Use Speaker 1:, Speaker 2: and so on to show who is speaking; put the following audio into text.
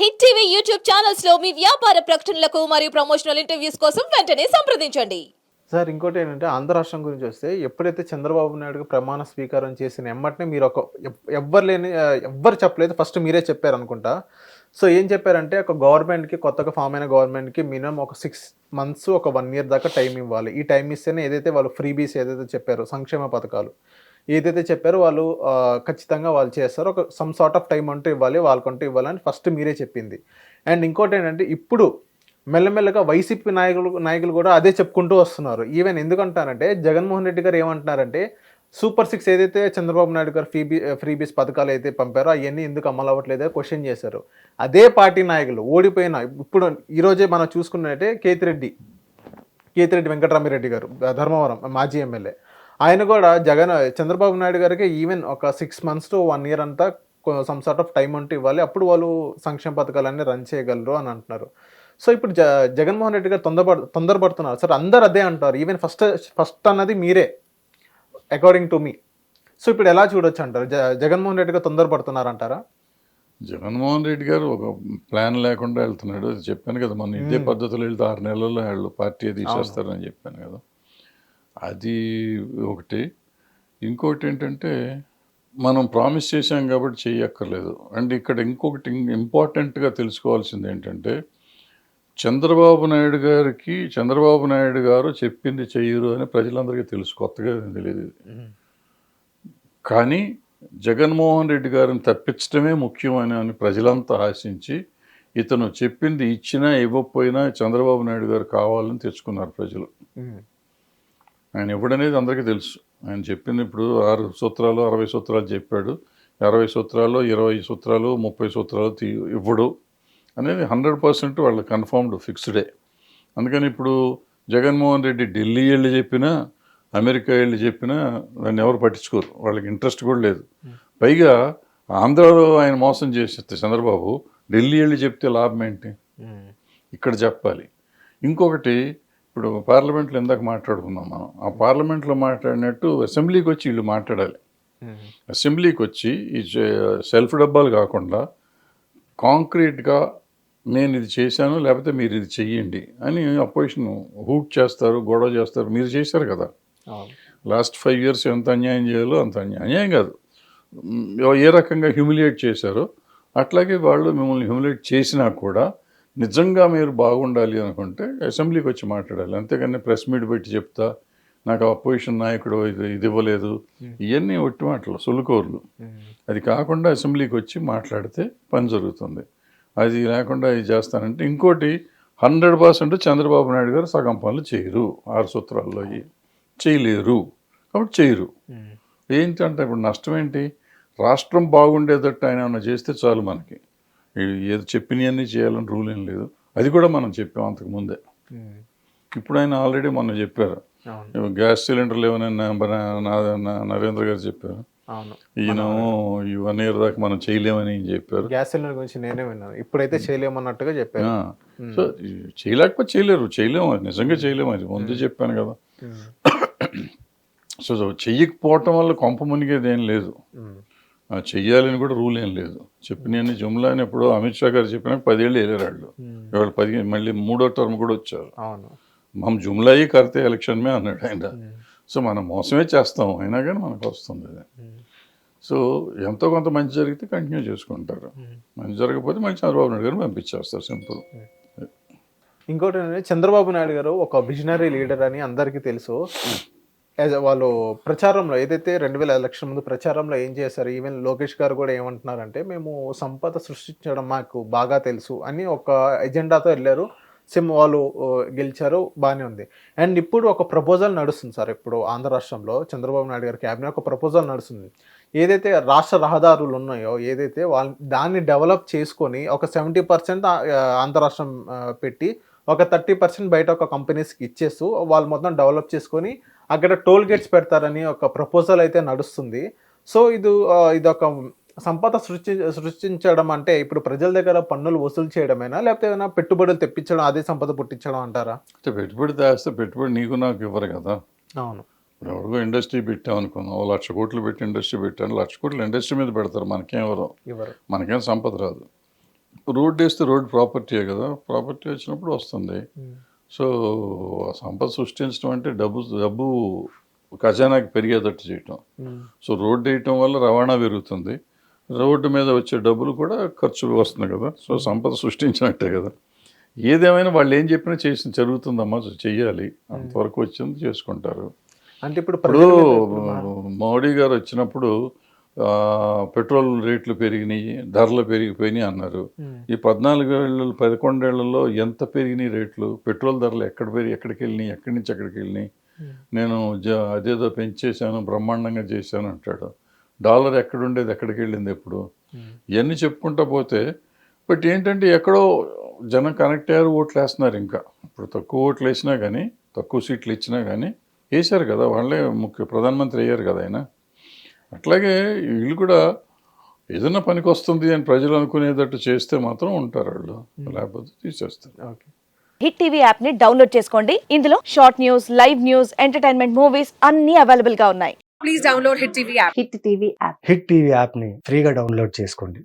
Speaker 1: Hit TV YouTube ఛానల్స్లో మీ వ్యాపార ప్రకటనలకు మరియు ప్రమోషనల్ ఇంటర్వ్యూస్ కోసం వెంటనే సంప్రదించండి.
Speaker 2: సార్ ఇంకోటి ఏంటంటే ఆంధ్ర రాష్ట్రం గురించి వస్తే ఎప్పుడైతే చంద్రబాబు నాయుడుకి ప్రమాణ స్వీకారం చేసిన ఎమ్మటనే మీరు ఒక ఎవ్వరు లేని ఎవ్వరు చెప్పలేదు ఫస్ట్ మీరే చెప్పారు అనుకుంటా. సో ఏం చెప్పారంటే ఒక గవర్నమెంట్కి కొత్తగా ఫామ్ అయిన గవర్నమెంట్కి మినిమం ఒక సిక్స్ మంత్స్ ఒక వన్ ఇయర్ దాకా టైం ఇవ్వాలి. ఈ టైం ఇస్తేనే ఏదైతే వాళ్ళు ఫ్రీబీస్ ఏదైతే చెప్పారో సంక్షేమ పథకాలు ఏదైతే చెప్పారో వాళ్ళు ఖచ్చితంగా వాళ్ళు చేస్తారు. ఒక సమ్ సార్ట్ ఆఫ్ టైం అంటూ ఇవ్వాలి వాళ్ళకంటూ ఇవ్వాలని ఫస్ట్ మీరే చెప్పింది. అండ్ ఇంకోటి ఏంటంటే ఇప్పుడు మెల్లమెల్లగా వైసీపీ నాయకులు నాయకులు కూడా అదే చెప్పుకుంటూ వస్తున్నారు. ఈవెన్ ఎందుకంటారంటే జగన్మోహన్ రెడ్డి గారు ఏమంటున్నారంటే సూపర్ సిక్స్ ఏదైతే చంద్రబాబు నాయుడు గారు ఫ్రీబీ ఫ్రీబీస్ పథకాలు అయితే పంపారో అవన్నీ ఎందుకు అమలు అవ్వట్లేదో క్వశ్చన్ చేశారు. అదే పార్టీ నాయకులు ఓడిపోయిన ఇప్పుడు ఈరోజే మనం చూసుకున్నట్టే కేతిరెడ్డి కేతిరెడ్డి వెంకటరామిరెడ్డి గారు ధర్మవరం మాజీ ఎమ్మెల్యే. ఆయన కూడా జగన్ చంద్రబాబు నాయుడు గారికి ఈవెన్ ఒక six months to one year అంతా సమ్ సార్ట్ ఆఫ్ టైం అంటూ ఇవ్వాలి. అప్పుడు వాళ్ళు సంక్షేమ పథకాలన్నీ రన్ చేయగలరు అని అంటున్నారు. సో ఇప్పుడు జ జగన్మోహన్ రెడ్డి గారు తొందరపడు తొందరపడుతున్నారు. సార్ అందరు అదే అంటారు. ఈవెన్ ఫస్ట్ ఫస్ట్ అన్నది మీరే అకార్డింగ్ టు మీ సో ఇప్పుడు ఎలా చూడొచ్చు అంటారు? జ జగన్మోహన్ రెడ్డి గారు తొందరపడుతున్నారు అంటారా?
Speaker 3: జగన్మోహన్ రెడ్డి గారు ఒక ప్లాన్ లేకుండా వెళ్తున్నాడు. చెప్పాను కదా మన ఇదే పద్ధతిలో వెళ్తే ఆరు నెలల్లో వాళ్ళు పార్టీ తీసేస్తారని చెప్పాను కదా. అది ఒకటి. ఇంకోటి ఏంటంటే మనం ప్రామిస్ చేశాం కాబట్టి చెయ్యక్కర్లేదు అండ్ ఇక్కడ ఇంకొకటి ఇంపార్టెంట్గా తెలుసుకోవాల్సింది ఏంటంటే చంద్రబాబు నాయుడు గారికి చంద్రబాబు నాయుడు గారు చెప్పింది చెయ్యరు అని ప్రజలందరికీ తెలుసు కొత్తగా తెలియదు. కానీ జగన్మోహన్ రెడ్డి గారిని తప్పించడమే ముఖ్యమని అని ప్రజలంతా ఆశించి ఇతను చెప్పింది ఇచ్చినా ఇవ్వకపోయినా చంద్రబాబు నాయుడు గారు కావాలని తెచ్చుకున్నారు ప్రజలు. ఆయన ఇవ్వడనేది అందరికీ తెలుసు. ఆయన చెప్పింది ఇప్పుడు ఆరు సూత్రాలు అరవై సూత్రాలు చెప్పాడు. అరవై సూత్రాలు ఇరవై సూత్రాలు ముప్పై సూత్రాలు తీ ఇవ్వడు అనేది హండ్రెడ్ పర్సెంట్ వాళ్ళ కన్ఫర్మ్డ్ ఫిక్స్డే అందుకని ఇప్పుడు జగన్మోహన్ రెడ్డి ఢిల్లీ వెళ్ళి చెప్పినా అమెరికా వెళ్ళి చెప్పినా దాన్ని ఎవరు పట్టించుకోరు. వాళ్ళకి ఇంట్రెస్ట్ కూడా లేదు. పైగా ఆంధ్రాలో ఆయన మోసం చేసేస్తే చంద్రబాబు ఢిల్లీ వెళ్ళి చెప్తే లాభం ఏంటి? ఇక్కడ చెప్పాలి. ఇంకొకటి ఇప్పుడు పార్లమెంట్లో ఇందాక మాట్లాడుకున్నాం మనం. ఆ పార్లమెంట్లో మాట్లాడినట్టు అసెంబ్లీకి వచ్చి వీళ్ళు మాట్లాడాలి. అసెంబ్లీకి వచ్చి ఈ సెల్ఫ్ డబ్బాలు కాకుండా కాంక్రీట్గా నేను ఇది చేశాను లేకపోతే మీరు ఇది చెయ్యండి అని అపోజిషన్ హూట్ చేస్తారు గొడవ చేస్తారు. మీరు చేశారు కదా. లాస్ట్ ఫైవ్ ఇయర్స్ ఎంత అన్యాయం చేయాలో అంత అన్యాయం. అన్యాయం కాదు. ఏ రకంగా హ్యూమిలియేట్ చేశారో అట్లాగే వాళ్ళు మిమ్మల్ని హ్యూమిలియేట్ చేసినా కూడా నిజంగా మీరు బాగుండాలి అనుకుంటే అసెంబ్లీకి వచ్చి మాట్లాడాలి. అంతేగాని ప్రెస్ మీట్ పెట్టి చెప్తా నాకు అపోజిషన్ నాయకుడు ఇది ఇది ఇవ్వలేదు. ఇవన్నీ ఒట్టి మాటలు సులుకోర్లు. అది కాకుండా అసెంబ్లీకి వచ్చి మాట్లాడితే పని జరుగుతుంది. అది లేకుండా ఇది చేస్తానంటే ఇంకోటి హండ్రెడ్ పర్సెంట్ చంద్రబాబు నాయుడు గారు సగం పనులు చేయరు. ఆరు సూత్రాల్లో చేయలేరు. కాబట్టి చేయరు. ఏంటంటే ఇప్పుడు నష్టం ఏంటి? రాష్ట్రం బాగుండేటట్టు ఆయన ఏమన్నా చేస్తే చాలు మనకి. ఏదో చెప్పినవన్నీ చేయాలని రూల్ ఏం లేదు. అది కూడా మనం చెప్పాం అంతకు ముందే. ఇప్పుడు ఆయన ఆల్రెడీ మొన్న చెప్పారు. గ్యాస్ సిలిండర్లు ఏమైనా నరేంద్ర గారు చెప్పారు. ఈయన ఈ వన్ ఇయర్ దాకా మనం చేయలేమని చెప్పారు.
Speaker 2: గ్యాస్ సిలిండర్ గురించి నేనే విన్నాను. ఇప్పుడైతే చేయలేమన్నట్టుగా చెప్పారు.
Speaker 3: ఆ, సో చేయలేకపోతే చేయలేరు. చేయలేము. అది నిజంగా చేయలేము. అది ముందు చెప్పాను కదా. సో చెయ్యకపోవటం వల్ల కొంప మునిగేది ఏం లేదు. చెయ్యాలని కూడా రూల్ ఏం లేదు. చెప్పిన జుమ్లా అని ఎప్పుడో అమిత్ షా గారు చెప్పినాక పదేళ్ళు వెళ్ళేరాళ్ళు ఇవాళ పది మళ్ళీ మూడో టర్మ్ కూడా వచ్చారు. మనం జుమ్లాయి కర్తే ఎలక్షన్మే అన్నాడు ఆయన. సో మనం మోసమే చేస్తాం అయినా కానీ మనకు వస్తుంది అది. సో ఎంతో కొంత మంచి జరిగితే కంటిన్యూ చేసుకుంటారు. మంచి జరగకపోతే మంచి చంద్రబాబు నాయుడు గారు పంపించేస్తారు సింపుల్.
Speaker 2: ఇంకోటి చంద్రబాబు నాయుడు గారు ఒక విజనరీ లీడర్ అని అందరికీ తెలుసు. యాజ్ వాళ్ళు ప్రచారంలో ఏదైతే రెండు వేల ఎలక్షన్ ముందు ప్రచారంలో ఏం చేశారు ఈవెన్ లోకేష్ గారు కూడా ఏమంటున్నారంటే మేము సంపద సృష్టించడం మాకు బాగా తెలుసు అని ఒక ఎజెండాతో వెళ్ళారు. సిమ్ వాళ్ళు గెలిచారు బాగానే ఉంది. అండ్ ఇప్పుడు ఒక ప్రపోజల్ నడుస్తుంది సార్ ఇప్పుడు ఆంధ్ర రాష్ట్రంలో చంద్రబాబు నాయుడు గారి క్యాబినెట్ ఒక ప్రపోజల్ నడుస్తుంది. ఏదైతే రాష్ట్ర రహదారులు ఉన్నాయో ఏదైతే వాళ్ళ దాన్ని డెవలప్ చేసుకొని ఒక సెవెంటీ పర్సెంట్ ఆంధ్ర రాష్ట్రం పెట్టి ఒక థర్టీ పర్సెంట్ బయట ఒక కంపెనీస్కి ఇచ్చేస్తూ వాళ్ళు మొత్తం డెవలప్ చేసుకొని అక్కడ టోల్ గేట్స్ పెడతారని ఒక ప్రపోజల్ అయితే నడుస్తుంది. సో ఇది ఇది ఒక సంపద సృష్టి సృష్టించడం అంటే ఇప్పుడు ప్రజల దగ్గర పన్నులు వసూలు చేయడమేనా? లేకపోతే ఏమైనా పెట్టుబడులు తెప్పించడం అదే సంపద పుట్టించడం అంటారా?
Speaker 3: అంటే పెట్టుబడి తెస్తే పెట్టుబడి నీకు నాకు ఇవ్వరు కదా.
Speaker 2: అవును.
Speaker 3: ఇప్పుడు ఎవరికో ఇండస్ట్రీ పెట్టాం అనుకున్నాం ఓ లక్ష కోట్లు పెట్టి ఇండస్ట్రీ పెట్టాను లక్ష కోట్లు ఇండస్ట్రీ మీద పెడతారు మనకేం ఎవరు
Speaker 2: ఇవ్వరు.
Speaker 3: మనకేం సంపద రాదు. రోడ్డు వేస్తే రోడ్ ప్రాపర్టీయే కదా ప్రాపర్టీ వచ్చినప్పుడు వస్తుంది. సో సంపద సృష్టించడం అంటే డబ్బు డబ్బు ఖజానాకి పెరిగేటట్టు చేయటం. సో రోడ్డు వేయటం వల్ల రవాణా పెరుగుతుంది. రోడ్డు మీద వచ్చే డబ్బులు కూడా ఖర్చు వస్తుంది కదా. సో సంపద సృష్టించినట్టే కదా. ఏదేమైనా వాళ్ళు ఏం చెప్పినా చేసి జరుగుతుందమ్మా చెయ్యాలి. అంతవరకు వచ్చింది చేసుకుంటారు.
Speaker 2: అంటే ఇప్పుడు
Speaker 3: మోడీ గారు వచ్చినప్పుడు పెట్రోల్ రేట్లు పెరిగినాయి ధరలు పెరిగిపోయినాయి అన్నారు. ఈ పద్నాలుగు ఏళ్ళు పదకొండేళ్ళలో ఎంత పెరిగినాయి రేట్లు? పెట్రోల్ ధరలు ఎక్కడ పెరిగి ఎక్కడికి వెళ్ళినాయి? ఎక్కడి నుంచి ఎక్కడికి వెళ్ళినాయి. నేను జ అదేదో పెంచేశాను బ్రహ్మాండంగా చేశాను అంటాడు. డాలర్ ఎక్కడ ఉండేది? ఎక్కడికి వెళ్ళింది ఎప్పుడు. ఇవన్నీ చెప్పుకుంటా పోతే బట్ ఏంటంటే ఎక్కడో జనం కనెక్ట్ అయ్యారు ఓట్లు వేస్తున్నారు ఇంకా. ఇప్పుడు తక్కువ ఓట్లు వేసినా కానీ తక్కువ సీట్లు ఇచ్చినా కానీ వేశారు కదా. వాళ్ళే ముఖ్య ప్రధానమంత్రి అయ్యారు కదా ఆయన. అట్లాగే వీళ్ళు కూడా ఏదైనా పనికి వస్తుంది అని ప్రజలు అనుకునేటట్టు చేస్తే మాత్రం ఉంటారు వాళ్ళు. లేకపోతే తీసేస్తారు.
Speaker 2: ఓకే.
Speaker 4: హిట్ టీవీ యాప్ని డౌన్లోడ్ చేసుకోండి. ఇందులో short news live news entertainment movies అన్ని అవైలబుల్గా ఉన్నాయి.
Speaker 5: please download Hit TV app.
Speaker 4: Hit TV app.
Speaker 6: Hit TV యాప్ని ఫ్రీగా డౌన్లోడ్ చేసుకోండి.